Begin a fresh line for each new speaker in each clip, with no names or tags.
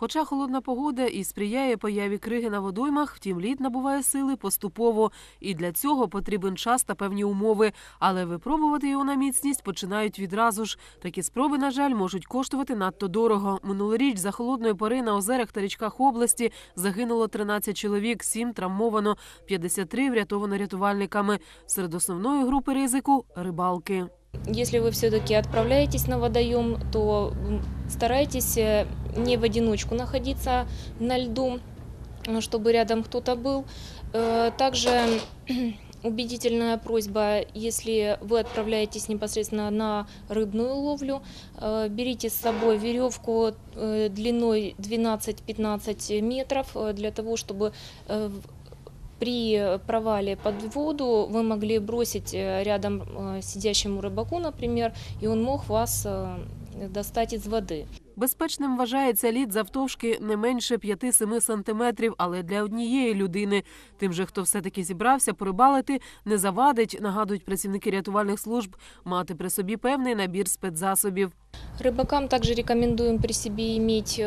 Хоча холодна погода і сприяє появі криги на водоймах, втім лід набуває сили поступово, і для цього потрібен час та певні умови. Але випробувати його на міцність починають відразу ж. Такі спроби, на жаль, можуть коштувати надто дорого. Минулоріч за холодної пори на озерах та річках області загинуло 13 чоловік, 7 травмовано, 53 врятовано рятувальниками. Серед основної групи ризику рибалки.
Если вы все-таки отправляетесь на водоем, то м, старайтесь э, не в одиночку находиться на льду, э, чтобы рядом кто-то был. Э, Также убедительная просьба, если вы отправляетесь непосредственно на рыбную ловлю, э, берите с собой веревку э, длиной 12-15 метров э, для того, чтобы э, в- при провале под воду вы могли бросить э, рядом э, сидящему рыбаку, например, и он мог вас э, достать из воды.
Безпечним вважається лід завтовшки не менше 5-7 сантиметрів, але для однієї людини. Тим же, хто все-таки зібрався порибалити, не завадить, нагадують працівники рятувальних служб, мати при собі певний набір спецзасобів.
Рыбакам также рекомендуем при себе иметь э,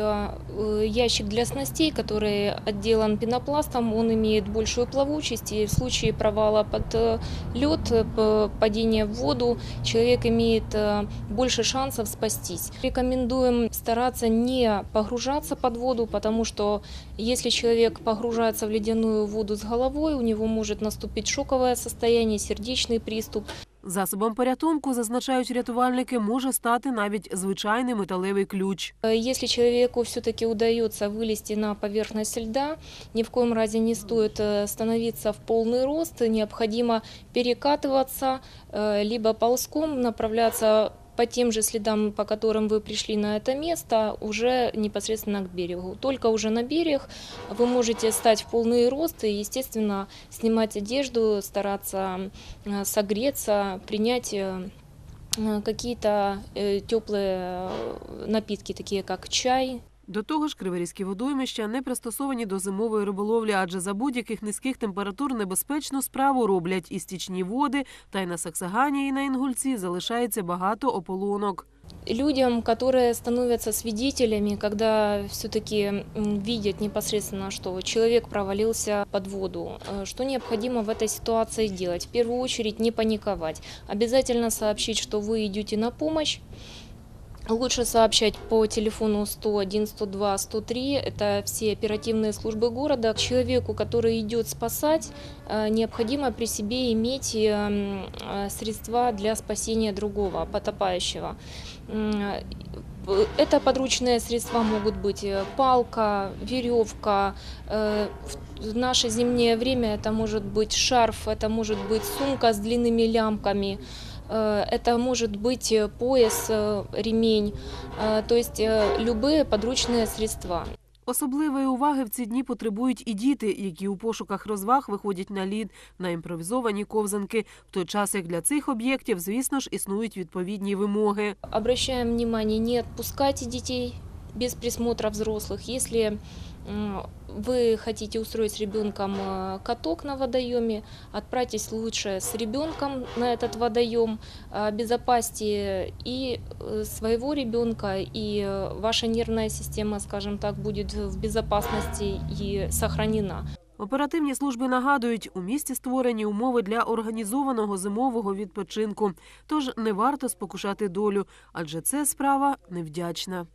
э, ящик для снастей, который отделан пенопластом. Он имеет большую плавучесть, и в случае провала под э, лед, э, п- падения в воду, человек имеет э, больше шансов спастись. Рекомендуем стараться не погружаться под воду, потому что если человек погружается в ледяную воду с головой, у него может наступить шоковое состояние, сердечный приступ.
Засобом порятунку, зазначають рятувальники, може стати навіть звичайний металевий ключ.
Э, Если человеку все-таки удается вылезти на поверхность льда, ни в коем разе не стоит э, становиться в полный рост, необходимо перекатываться, э, либо ползком направляться по тем же следам, по которым вы пришли на это место, уже непосредственно к берегу. Только уже на берег вы можете стать в полный рост и, естественно, снимать одежду, стараться э, согреться, принять э, э, какие-то теплые напитки, такие как чай.
До того ж, криворізькі водоймища не пристосовані до зимової риболовлі, адже за будь-яких низьких температур небезпечну справу роблять і стічні води, та й на Саксагані і на Інгульці залишається багато ополонок.
Людям, которые становятся свидетелями, когда все-таки видят непосредственно, что человек провалился под воду, э, что необходимо в этой ситуации делать? В первую очередь не паниковать. Обязательно сообщить, что вы идете на помощь. Лучше сообщать по телефону 101, 102, 103. Это все оперативные службы города. Человеку, который идет спасать, э, необходимо при себе иметь э, э, средства для спасения другого, потопающего. Это подручные средства могут быть палка, веревка. В наше зимнее время это может быть шарф, это может быть сумка с длинными лямками. Э, Это может быть э, пояс, э, ремень, э, то есть э, любые подручные средства.
Особливої уваги в ці дні потребують і діти, які у пошуках розваг виходять на лід, на імпровізовані ковзанки, в той час як для цих об'єктів, звісно ж, існують відповідні вимоги.
Обращаем внимание, не отпускайте детей без присмотра взрослых. Если м, вы хотите устроить с ребенком э, каток на водоеме, отправьтесь лучше с ребенком на этот водоем, э, обезопасьте и э, своего ребенка, и э, ваша нервная система, скажем так, будет в безопасности и сохранена.
Оперативні служби нагадують, у місті створені умови для організованого зимового відпочинку. Тож не варто спокушати долю, адже це справа невдячна.